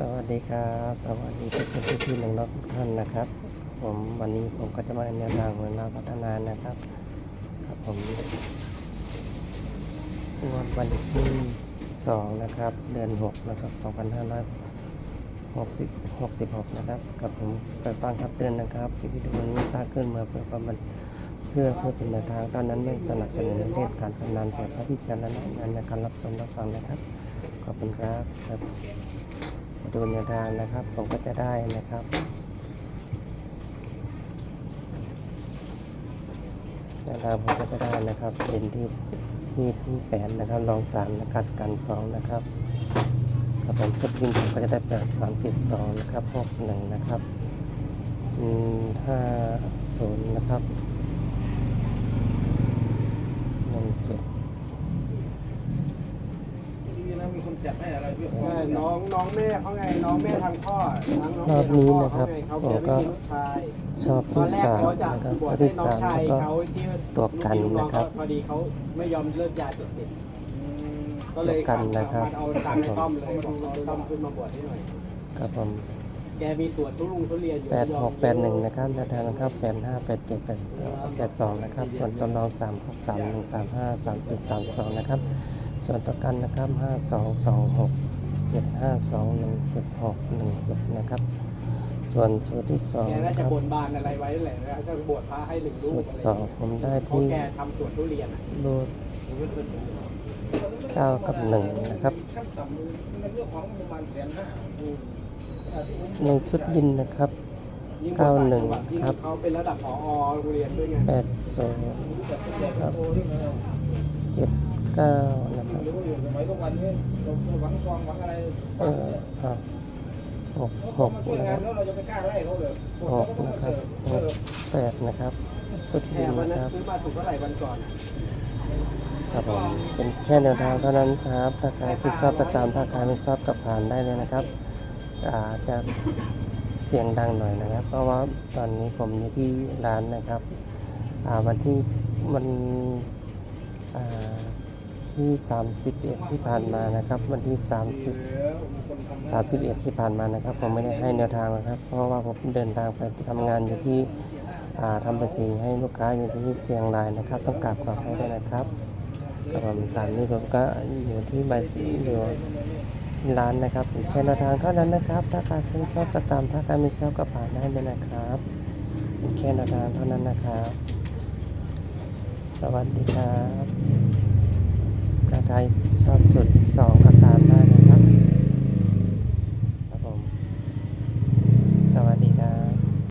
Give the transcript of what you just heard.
สวัสดีครับ สวัสดีทุกคนที่ที่นึ่งนทุกท่านนะครับ ผมวันนี้ผมก็จะมาแนวทางของเราพัฒนานะครับครับผมงวดวันที่สองนะครับ เดือนหกนะครับสองพันห้าร้อยหกสิบหกสิบหกนะครับกับผมไปฟังครับเตือนนะครับคลิปวิดีโอนี้สร้างขึ้นมาเพื่อประมาณเพื่อเพื่อเป็นแนวทางตอนนั้นไม่สนับสนุนเล่นการพนันแต่ทรัพย์พิจารณาในการรับชมรับฟังนะครับ ขอบคุณครับครับ ดูแนวทางนะครับ ผมก็จะได้นะครับแนวทางผมก็จะได้นะครับ เป็นที่ที่ที่แปดนะครับรองสามนะครับกันสองนะครับกับผมชุดวินผมก็จะได้แปดสามเจ็ดสองนะครับหกหนึ่งนะครับอืมห้าศูนย์นะครับหนึ่งเจ็ด ดี นะมีคนจัดให้อะไรเพื่อใช่น้องน้องแม่เขาไงน้องแม่ทางพ่อทั้งน้องรอบแม่ทางนี้พ่อนะครับเขาไงเขาผมเขียนก็ให้ลูกชายชอบตอที่นแรกสามเขาจะนะครับบวชที่ให้น้องสามชายแล้วก็ เขาที่ตัวกันนะครับพอดีเขาไม่ยอมเลิกยาเสพติดก็เลยตัวกันนะครับ เอาตังค์ให้ต้อมเลยบอกเอาต้อมขึ้นมาบวชให้หน่อยครับผมแกมีสวนทุลุงทุเรียนอยู่แปดหกแปดหนึ่งนะครับแนวทางนะครับแปดห้าแปดเจ็ดแปดแปดสองนะครับส่วนตัวรองสามหกสามหนึ่งสามห้าสามเจ็ดสามสองนะครับ ส่วนตัวกันนะครับ 5226 7521761นะครับ ส่วนสูตรที่สองแกน่าคจะรับบนบานอะไรไว้แหละนะวก็บวชพระให้หนึ่งรูสูตรสองผมได้ที่แกทำสวนทุเรียนอะรูดเก้ากับหนึ่งนะครับในชุดยินนะครับเก้าหนึ่งครับ ยิ่งเขาเป็นระดับผอโรงเรียนด้วยไง 80 แต่ตัวที่เรา วันนี้เราหวังซองหวังอะไรเออครับหกหกมาช่วยนะงาคนรับแล้วเราจะไปกล้าไล่เขาเลยหกนะครับหกแปดนะครับชุดแพบินวันนะนั้นครับ ซื้อมาถูกเท่าไหร่วันก่อนอะครับผมเป็นแค่แนวทางเท่านั้นครับถ้าใครที่ชอบก็ตามถ้าใครไม่ชอบก็ผ่านได้เลยนะครับอาจจะเสียงดังหน่อยนะครับ เพราะว่าตอนนี้ผมอยู่ที่ร้านนะครับอ่าวันที่มันอ่า ที่ 31 ที่ผ่านมานะครับ วันที่ 30 31 ที่ผ่านมานะครับ ผมไม่ได้ให้แนวทางนะครับ เพราะว่าผมเดินทางไปทำงานอยู่ที่ทำภาษีให้ลูกค้าอยู่ที่เชียงรายนะครับ ต้องกราบขอให้ด้วยนะครับครับผมตามนี้ผมก็อยู่ที่ใบอยู่ร้านนะครับแค่แนวทางเท่านั้นนะครับ ถ้าใครชื่นชอบก็ตามถ้าใครไม่ชอบก็ผ่านได้เลยนะครับแค่แนวทางเท่านั้นนะครับ สวัสดีครับ ไทยชอบสุด 12ก็ตามได้นะครับ